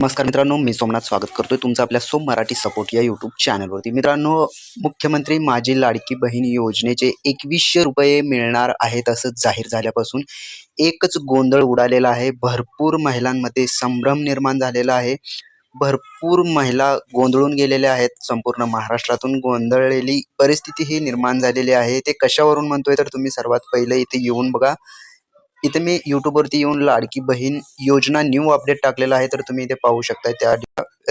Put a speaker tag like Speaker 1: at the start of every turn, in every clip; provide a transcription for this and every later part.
Speaker 1: नमस्कार मित्रांनो मी सोमनाथ स्वागत करतोय तुमचं आपल्या सोम मराठी सपोर्ट या यूट्यूब चॅनलवरती मित्रांनो मुख्यमंत्री माझी लाडकी बहीण योजनेचे एकवीसशे रुपये मिळणार आहेत असं जाहीर झाल्यापासून एकच गोंधळ उडालेला आहे. भरपूर महिलांमध्ये संभ्रम निर्माण झालेला आहे. भरपूर महिला गोंधळून गेलेल्या आहेत. संपूर्ण महाराष्ट्रातून गोंधळलेली परिस्थिती ही निर्माण झालेली आहे. ते कशावरून म्हणतोय तर तुम्ही सर्वात पहिले इथे येऊन बघा. इथे मी युट्यूबवरती येऊन लाडकी बहीण योजना न्यू अपडेट टाकलेला आहे. तर तुम्ही इथे पाहू शकता त्या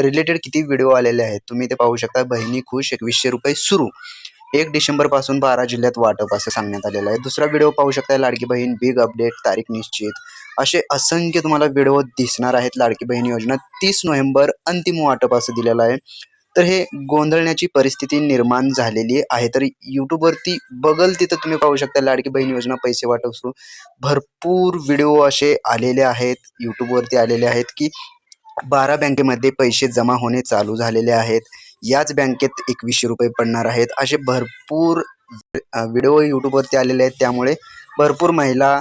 Speaker 1: रिलेटेड किती व्हिडिओ आलेले आहेत. तुम्ही इथे पाहू शकता बहिणी खुश एकवीसशे रुपये सुरू. एक डिसेंबरपासून बारा जिल्ह्यात वाटप असं सांगण्यात आलेलं आहे. दुसरा व्हिडिओ पाहू शकता लाडकी बहीण बिग अपडेट तारीख निश्चित. असे असंख्य तुम्हाला व्हिडिओ दिसणार आहेत. लाडकी बहीण योजना तीस नोव्हेंबर अंतिम वाटप असं दिलेलं आहे. तर हे गोंधळण्याची परिस्थिती निर्माण झालेली आहे. तर युट्यूबवरती बगल तिथं तुम्ही पाहू शकता लाडकी बहीण योजना पैसे वाटप सुरू. भरपूर व्हिडिओ असे आलेले आहेत युट्यूबवरती आलेले आहेत की बारा बँकेमध्ये पैसे जमा होणे चालू झालेले आहेत. याच बँकेत एकवीसशे रुपये पडणार आहेत. असे भरपूर व्हिडिओ युट्यूबवरती आलेले आहेत. त्यामुळे भरपूर महिला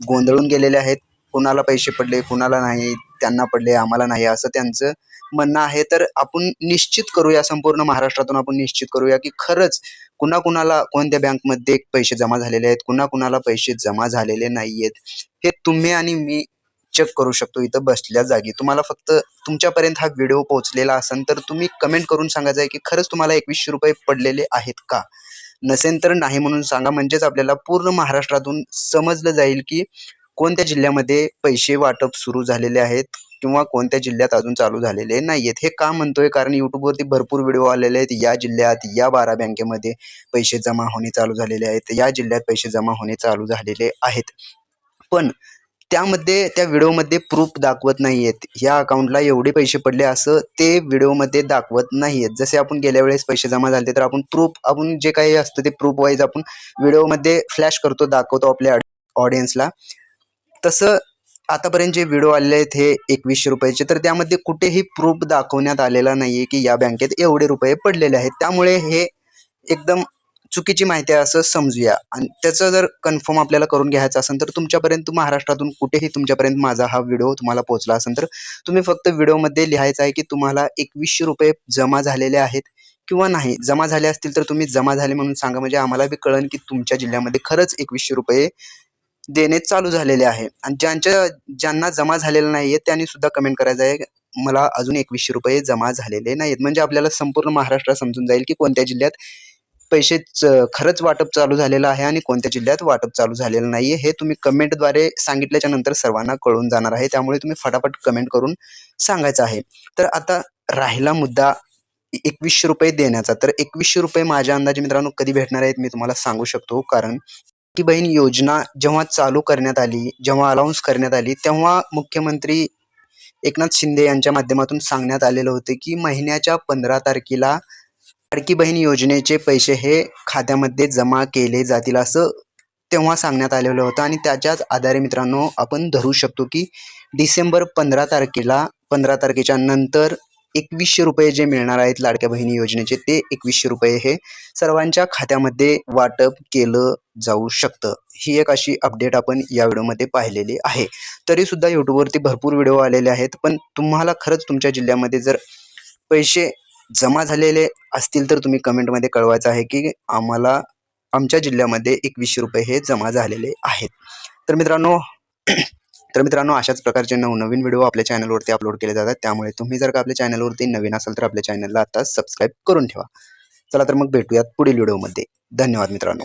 Speaker 1: गोंधळून गेलेल्या आहेत. कुणाला पैसे पडले कुणाला नाही त्यांना पडले आम्हाला नाही असं त्यांचं म्हणणं आहे तर आपण निश्चित करूया संपूर्ण महाराष्ट्रातून आपण निश्चित करूया की खरंच कुणा कुणाला कोणत्या बँकमध्ये पैसे जमा झालेले आहेत कुणा कुणाला पैसे जमा झालेले नाहीयेत हे तुम्ही आणि मी चेक करू शकतो इथं बसल्या जागी. तुम्हाला फक्त तुमच्यापर्यंत हा व्हिडिओ पोहोचलेला असेल तर तुम्ही कमेंट करून सांगायचं आहे की खरंच तुम्हाला एकवीसशे रुपये पडलेले आहेत का? नसेल तर नाही म्हणून सांगा म्हणजेच आपल्याला पूर्ण महाराष्ट्रातून समजलं जाईल की कोणत्या जिल्ह्यामध्ये पैसे वाटप सुरू झालेले आहेत किंवा कोणत्या जिल्ह्यात अजून चालू झालेले नाहीयेत. हे का म्हणतोय? कारण युट्यूबवरती भरपूर व्हिडिओ आलेले आहेत. या जिल्ह्यात या बारा बँकेमध्ये पैसे जमा होणे चालू झालेले आहेत. या जिल्ह्यात पैसे जमा होणे चालू झालेले आहेत. पण त्यामध्ये त्या व्हिडिओमध्ये प्रूफ दाखवत नाहीयेत. या अकाउंटला एवढे पैसे पडले असं ते व्हिडिओमध्ये दाखवत नाहीयेत. जसे आपण गेल्या वेळेस पैसे जमा झाले तर आपण प्रूफ आपण जे काही असतं ते प्रूफ वाईज आपण व्हिडिओमध्ये फ्लॅश करतो दाखवतो आपल्या ऑडियन्सला तसं आतापर्यंत जे व्हिडिओ आलेले आहेत हे एकवीसशे रुपयाचे तर त्यामध्ये कुठेही प्रूफ दाखवण्यात आलेला नाहीये की या बँकेत एवढे रुपये पडलेले आहेत. त्यामुळे हे एकदम चुकीची माहिती आहे असं समजूया. आणि त्याचं जर कन्फर्म आपल्याला करून घ्यायचं असेल तर तुमच्यापर्यंत महाराष्ट्रातून कुठेही तुमच्यापर्यंत माझा हा व्हिडिओ तुम्हाला पोहोचला असेल तर तुम्ही फक्त व्हिडिओमध्ये लिहायचं आहे की तुम्हाला एकवीसशे रुपये जमा झालेले आहेत किंवा नाही. जमा झाले असतील तर तुम्ही जमा झाले म्हणून सांगा. म्हणजे आम्हाला बी कळन की तुमच्या जिल्ह्यामध्ये खरंच एकवीसशे रुपये देणे चालू झालेले आहे. आणि ज्यांच्या ज्यांना जमा झालेलं आहे त्यांनी सुद्धा कमेंट करायचं आहे. मला अजून एकवीसशे रुपये जमा झालेले नाहीत म्हणजे आपल्याला संपूर्ण महाराष्ट्र समजून जाईल की कोणत्या जिल्ह्यात पैसे खरंच वाटप चालू झालेलं आहे आणि कोणत्या जिल्ह्यात वाटप चालू झालेलं नाहीये हे तुम्ही कमेंटद्वारे सांगितल्याच्या नंतर सर्वांना कळून जाणार आहे. त्यामुळे तुम्ही फटाफट कमेंट करून सांगायचं आहे. तर आता राहिला मुद्दा एकवीसशे रुपये देण्याचा. तर एकवीसशे रुपये माझ्या अंदाजे मित्रांनो कधी भेटणार आहेत मी तुम्हाला सांगू शकतो. कारण लाडकी बहीण योजना जेव्हा चालू करण्यात आली जेव्हा अलाउन्स करण्यात आली तेव्हा मुख्यमंत्री एकनाथ शिंदे यांच्या माध्यमातून सांगण्यात आलेलं होते की महिन्याच्या पंधरा तारखेला लाडकी बहीण योजनेचे पैसे हे खात्यामध्ये जमा केले जातील असं तेव्हा सांगण्यात आलेलं होतं. आणि त्याच्याच आधारे मित्रांनो आपण धरू शकतो की डिसेंबर पंधरा तारखेला पंधरा तारखेच्या नंतर एकवीसशे रुपये जे मिळणार आहेत लाडक्या बहिणी योजनेचे ते एकवीसशे रुपये हे सर्वांच्या खात्यामध्ये वाटप केलं जाऊ शकतं. ही एक अशी अपडेट आपण या व्हिडिओमध्ये पाहिलेली आहे. तरीसुद्धा यूट्यूबवरती भरपूर व्हिडिओ आलेले आहेत पण तुम्हाला खरंच तुमच्या जिल्ह्यामध्ये जर पैसे जमा झालेले असतील तर तुम्ही कमेंटमध्ये कळवायचं आहे की आम्हाला आमच्या जिल्ह्यामध्ये एकवीसशे रुपये हे जमा झालेले आहेत. तर मित्रांनो तर मित्रांनो अशाच प्रकारचे नवनवीन व्हिडिओ आपल्या चॅनलवरती अपलोड केले जातात. त्यामुळे तुम्ही जर का आपल्या चॅनलवरती नवीन असाल तर आपल्या चॅनलला आता सबस्क्राईब करून ठेवा. चला तर मग भेटूयात पुढील व्हिडिओमध्ये धन्यवाद मित्रांनो.